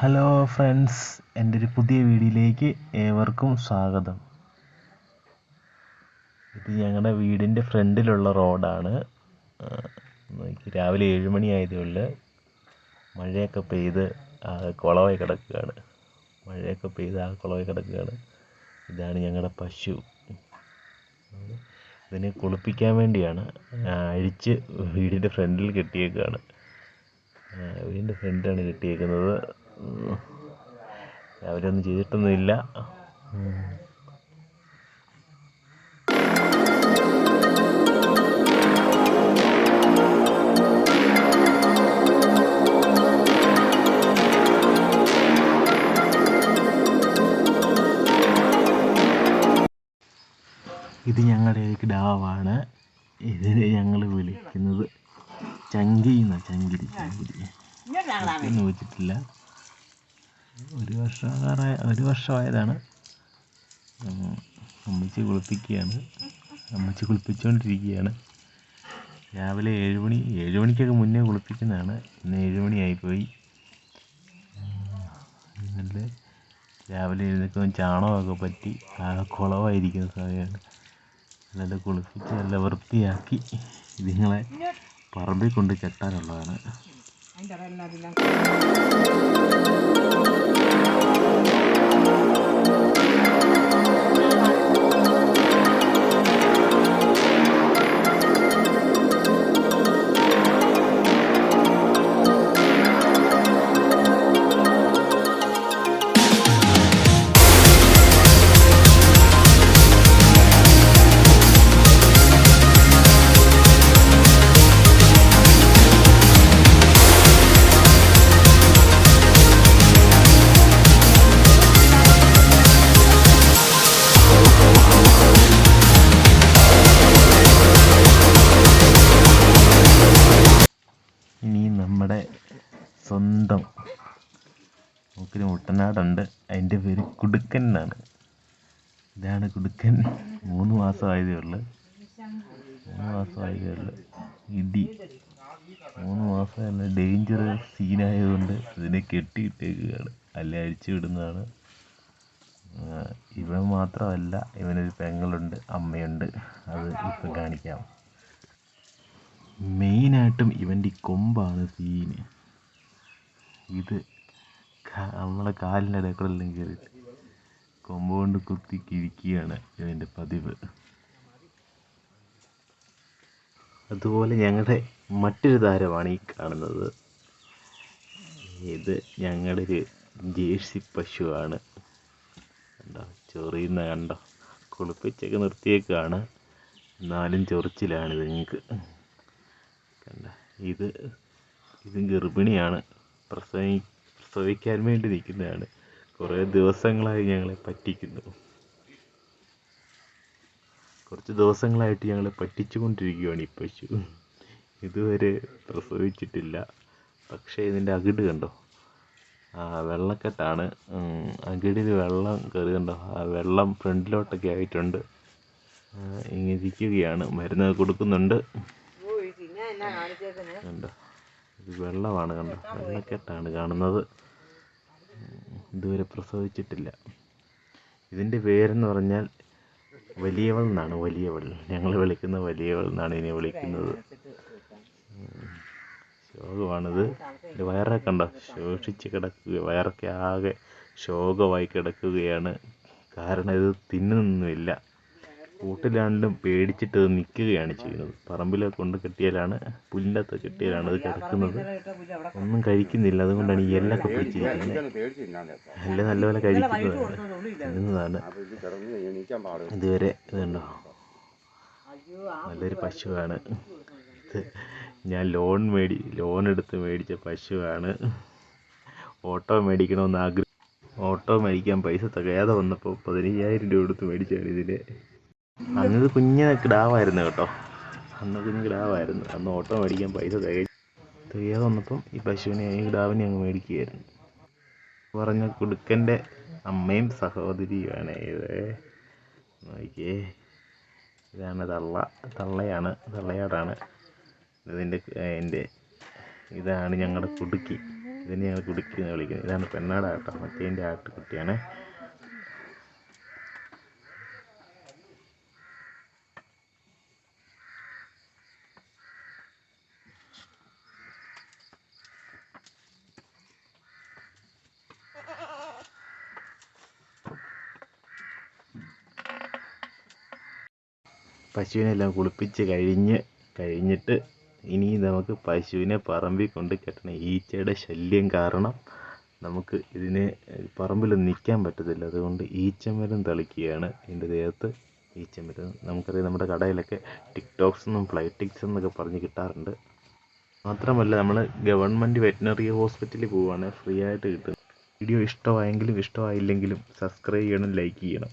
Hello friends എന്റെ ഒരു പുതിയ വീഡിയോയിലേക്ക് ഏവർക്കും സ്വാഗതം. ഇത് ഞങ്ങളുടെ വീടിന്റെ ഫ്രണ്ടിലുള്ള റോഡാണ്. നോക്കി രാവിലെ ഏഴ് മണിയായതുകൊണ്ട് മഴയൊക്കെ പെയ്ത് കുളമായി കിടക്കുകയാണ്. മഴയൊക്കെ പെയ്ത് ആ കുളമായി കിടക്കുകയാണ്. ഇതാണ് ഞങ്ങളുടെ പശു. ഇതിനെ കുളിപ്പിക്കാൻ വേണ്ടിയാണ് അഴിച്ച് വീടിന്റെ ഫ്രണ്ടിൽ കെട്ടിയേക്കുകയാണ് വീടിന്റെ ഫ്രണ്ടിലാണ് കെട്ടിയേക്കുന്നത്. രാവിലെ ഒന്നും ചെയ്തിട്ടൊന്നുമില്ല. ഇത് ഞങ്ങളുടെ കിടാവാണ്. ഇതിനെ ഞങ്ങൾ വിളിക്കുന്നത് ചങ്കി എന്നാണ് ചങ്കിരി. ചങ്കിരി ഒന്നും വെച്ചിട്ടില്ല ഒരു വർഷം ഒരു വർഷമായതാണ്. അമ്മച്ചി കുളിപ്പിക്കുകയാണ്. അമ്മച്ചി കുളിപ്പിച്ചുകൊണ്ടിരിക്കുകയാണ് രാവിലെ ഏഴ് മണി ഏഴ് മണിക്കൊക്കെ മുന്നേ കുളിപ്പിക്കുന്നതാണ്. ഇന്ന് ഏഴ് മണിയായിപ്പോയി. നല്ല രാവിലെ എഴുന്നേൽക്കുമ്പോൾ ചാണകമൊക്കെ പറ്റി ആകെ കുളമായിരിക്കുന്ന സമയമാണ്. നല്ല കുളിപ്പിച്ച് നല്ല വൃത്തിയാക്കി ഇതിങ്ങളെ പറമ്പിൽ കൊണ്ട് കെട്ടാനുള്ളതാണ്. Ang daran rin lang. നമ്മുടെ സ്വന്തം നമുക്കൊരു മുട്ടനാടുണ്ട്. അതിന്റെ പേര് കുടുക്കൻ എന്നാണ്. ഇതാണ് കുടുക്കൻ. മൂന്ന് മാസമായതേ ഉള്ളു. മൂന്ന് മാസമായതേ ഉള്ളു. ഇടി. മൂന്ന് മാസം തന്നെ ഡേഞ്ചർ സീനായതുകൊണ്ട് ഇതിനെ കെട്ടിയിട്ടേക്കുകയാണ്. അല്ല അഴിച്ചു വിടുന്നതാണ്. ഇവൻ മാത്രമല്ല ഇവനൊരു പെങ്ങളുണ്ട് അമ്മയുണ്ട്. അത് ഇപ്പം കാണിക്കാം. മെയിനായിട്ടും ഇവന്റെ ഈ കൊമ്പാണ് സീന് ഇത് നമ്മളെ കാലിന്റെ ഇടക്കളെല്ലാം കയറി കൊമ്പ് കൊണ്ട് കുത്തി കിഴിക്കുകയാണ് ഇവന്റെ പതിവ്. അതുപോലെ ഞങ്ങളുടെ മറ്റൊരു താരമാണ് ഈ കാണുന്നത്. ഇത് ഞങ്ങളുടെ ഒരു ജേഴ്സി പശുവാണ്. കണ്ടോ? ചൊറിയുന്ന കണ്ടോ? കുളിപ്പിച്ചൊക്കെ നിർത്തിയേക്കാണ്. എന്നാലും ചൊറിച്ചിലാണ് ഇത് ഞങ്ങൾക്ക് കണ്ട? ഇത് ഇത് ഗർഭിണിയാണ്. പ്രസവി പ്രസവിക്കാൻ വേണ്ടി നിൽക്കുന്നതാണ്. കുറേ ദിവസങ്ങളായി ഞങ്ങളെ പറ്റിക്കുന്നു. കുറച്ച് ദിവസങ്ങളായിട്ട് ഞങ്ങളെ പറ്റിച്ചുകൊണ്ടിരിക്കുകയാണ് ഈ പശു. ഇതുവരെ പ്രസവിച്ചിട്ടില്ല. പക്ഷേ ഇതിന്റെ അകിട് കണ്ടോ? ആ വെള്ളക്കെട്ടാണ്. അകിടിൽ വെള്ളം കയറി കണ്ടോ? ആ വെള്ളം ഫ്രണ്ടിലോട്ടൊക്കെ ആയിട്ടുണ്ട്. ഇരിക്കുകയാണ്. മരുന്ന് കൊടുക്കുന്നുണ്ട്. കണ്ടോ? ഇത് വെള്ളമാണ് കണ്ടോ? വെള്ളക്കെട്ടാണ് കാണുന്നത്. ഇതുവരെ പ്രസവിച്ചിട്ടില്ല. ഇതിന്റെ പേരെന്ന് പറഞ്ഞാൽ വലിയവൾ എന്നാണ് വലിയവൾ. ഞങ്ങൾ വിളിക്കുന്ന വലിയവൾ എന്നാണ് ഇതിനെ വിളിക്കുന്നത്. ശോകമാണിത്. ഇതിന്റെ വയറൊക്കെ കണ്ടോ? ശോഷിച്ച് കിടക്കുക. വയറൊക്കെ ആകെ ശോകമായി കിടക്കുകയാണ്. കാരണം ഇത് തിന്നുന്നില്ല കൂട്ടിലാണെങ്കിലും പേടിച്ചിട്ട് അത് നിൽക്കുകയാണ് ചെയ്യുന്നത്. പറമ്പിൽ കൊണ്ട് കെട്ടിയാലാണ് പുല്ലിന്റെ കെട്ടിയാലാണ് അത് കിടക്കുന്നത് ഒന്നും കഴിക്കുന്നില്ല. അതുകൊണ്ടാണ് ഈ എല്ലൊക്കെ പിടിച്ചിരിക്കുന്നത്. എല്ലാം നല്ലപോലെ എന്നതാണ് ഇതുവരെ ഇതുണ്ടോ? നല്ലൊരു പശുവാണ്. ഞാൻ ലോൺ മേടി ലോൺ എടുത്ത് മേടിച്ച പശുവാണ്. ഓട്ടോ മേടിക്കണമെന്ന് ആഗ്രഹം. ഓട്ടോ മേടിക്കാൻ പൈസ തികയാതെ വന്നപ്പോൾ പതിനയ്യായിരം രൂപ എടുത്ത് മേടിച്ചാണ് ഇതിനെ അന്നത് കുഞ്ഞ് കിടാവായിരുന്നു കേട്ടോ. അന്ന് കുഞ്ഞ് കിടാവായിരുന്നു. അന്ന് ഓട്ടോ മേടിക്കാൻ പൈസ തികയും തികയാതെ വന്നപ്പം ഈ പശുവിനെ ഈ കിടാവിനെ അങ്ങ് മേടിക്കുകയായിരുന്നു. പറഞ്ഞ കുടുക്കന്റെ അമ്മയും സഹോദരിയുമാണ് ഇത്. നോക്കിയേ. ഇതാണ് തള്ള തള്ളയാണ് തള്ളയാടാണ്. ഇതിന്റെ എന്റെ ഇതാണ് ഞങ്ങളുടെ കുടുക്കി. ഇതിനെ ഞങ്ങൾ കുടുക്കി എന്ന് വിളിക്കുന്നത് ഇതാണ് പെണ്ണാട് ആട്ടോ മറ്റേതിന്റെ ആട്ടുകുട്ടിയാണ്. പശുവിനെ എല്ലാം കുളിപ്പിച്ച് കഴിഞ്ഞ് കഴിഞ്ഞിട്ട് ഇനി നമുക്ക് പശുവിനെ പറമ്പിൽ കൊണ്ട് കെട്ടണം. ഈച്ചയുടെ ശല്യം കാരണം നമുക്ക് ഇതിനെ പറമ്പിൽ നിൽക്കാൻ പറ്റത്തില്ല. അതുകൊണ്ട് ഈച്ചമരം തളിക്കുകയാണ് ഇതിന്റെ ദേഹത്ത്. ഈച്ചമരം നമുക്കറിയാം നമ്മുടെ കടയിലൊക്കെ ടിക്ടോക്സ് എന്നും ഫ്ലൈറ്റിക്സ് എന്നൊക്കെ പറഞ്ഞ് കിട്ടാറുണ്ട്. മാത്രമല്ല നമ്മൾ ഗവൺമെന്റ് വെറ്റിനറി ഹോസ്പിറ്റലിൽ പോവുകയാണ്. ഫ്രീ ആയിട്ട് കിട്ടും വീഡിയോ ഇഷ്ടമായെങ്കിലും ഇഷ്ടമായില്ലെങ്കിലും സബ്സ്ക്രൈബ് ചെയ്യണം ലൈക്ക് ചെയ്യണം.